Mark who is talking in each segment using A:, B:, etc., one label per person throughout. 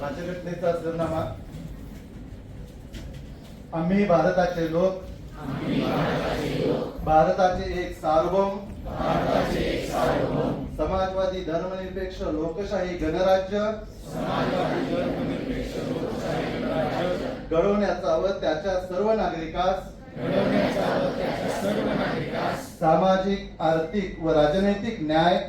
A: राज्यघटनेचा सरनामा आम्ही भारताचे लोक. भारताचे एक सार्वभौम. समाजवादी धर्मनिरपेक्ष लोकशाही गणराज्य. घडवण्याचा व त्याच्या सर्व नागरिकास. सामाजिक आर्थिक व राजनैतिक न्याय.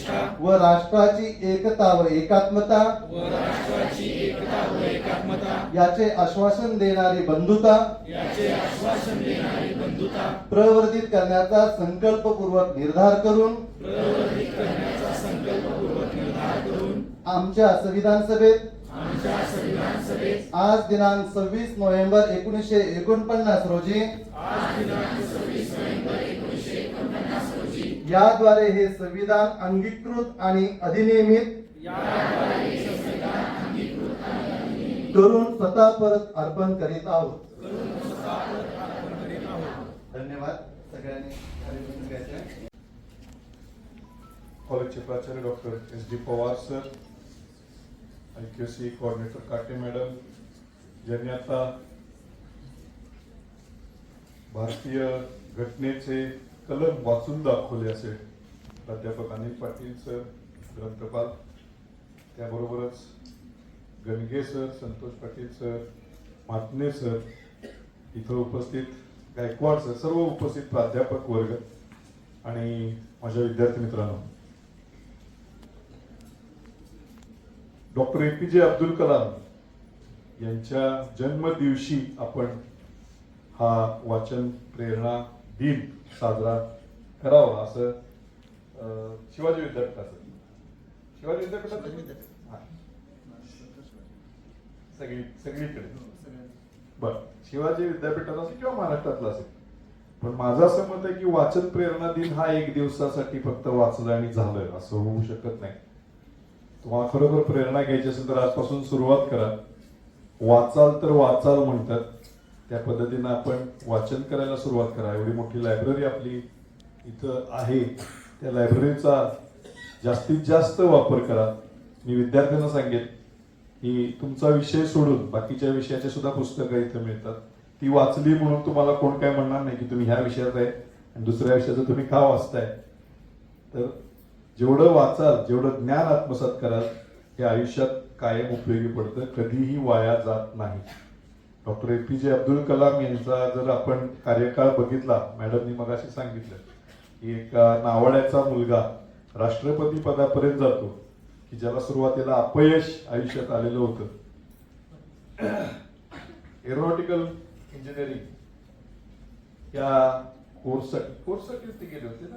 B: प्रतिष्ठा.
A: व राष्ट्राची एकता व एकात्मता.
B: व राष्ट्राची एकता व एकात्मता.
A: याचे आश्वासन देणारी बंधुता.
B: याचे आश्वासन देणारी बंधुता.
A: प्रवर्धित करण्याचा संकल्पपूर्वक निर्धार करून.
B: प्रवर्धित करण्याचा संकल्पपूर्वक निर्धार करून.
A: आमच्या संविधान सभेत.
B: आमच्या संविधान सभेत.
A: आज दिनांक सव्वीस नोव्हेंबर एकोणीसशे एकोणपन्नास रोजी.
B: आज दिनांक सव्वीस नोव्हेंबर एकोणीसशे एकोणपन्नास रोजी
A: याद्वारे हे संविधान अंगीकृत आणि अधिनियमित करून स्वतः परत अर्पण करीत आहोत. धन्यवाद सगळ्यांनी
C: कॉलेजचे प्राचार्य doctor S D Pawar sir I Q C coordinator Kate madam ज्यांनी आता भारतीय घटनेचे कलम वाचून दाखवले असे. प्राध्यापक अनिल पाटील सर ग्रंथपाल. त्याबरोबरच Gange sir Santosh Patil sir Matne sir. इथं उपस्थित गायकवाड सर सर्व उपस्थित प्राध्यापक वर्ग आणि माझ्या विद्यार्थी मित्रांनो. डॉक्टर ए पी जे अब्दुल कलाम यांच्या जन्मदिवशी आपण हा वाचन प्रेरणा दिन साजरा करावा असं शिवाजी विद्यापीठाचं शिवाजी विद्यापीठाचं हा. सगळी सगळीकडे बर शिवाजी विद्यापीठाचा असेल किंवा महाराष्ट्रातला असेल पण माझं असं मत आहे की वाचन प्रेरणा दिन हा एक दिवसासाठी फक्त वाचलं आणि झालं असं होऊ शकत नाही. तुम्हाला खरोखर प्रेरणा घ्यायची असेल तर आजपासून सुरुवात करा. वाचाल तर वाचाल म्हणतात. त्या पद्धतीनं आपण वाचन करायला सुरुवात करा. एवढी मोठी लायब्ररी आपली इथं आहे. त्या लायब्ररीचा जास्तीत जास्त वापर करा. मी विद्यार्थ्यांना सांगेन की तुमचा विषय सोडून बाकीच्या विषयाचे सुद्धा पुस्तकं इथं मिळतात. ती वाचली म्हणून तुम्हाला कोण काय म्हणणार नाही की तुम्ही ह्या विषयात आहे आणि दुसऱ्या विषयाचं तुम्ही का वाचताय? तर जेवढं वाचाल जेवढं ज्ञान आत्मसात कराल हे आयुष्यात कायम उपयोगी पडतं. कधीही वाया जात नाही. डॉक्टर ए पी जे अब्दुल कलाम यांचा जर आपण कार्यकाळ बघितला मॅडमनी मगाशी सांगितलं की एक नावाड्याचा मुलगा राष्ट्रपती पदापर्यंत जातो की ज्याला सुरुवातीला अपयश आयुष्यात आलेलं होतं. एरोनॉटिकल इंजिनिअरिंग या कोर्ससाठी कोर्ससाठीच ते गेले होते ना?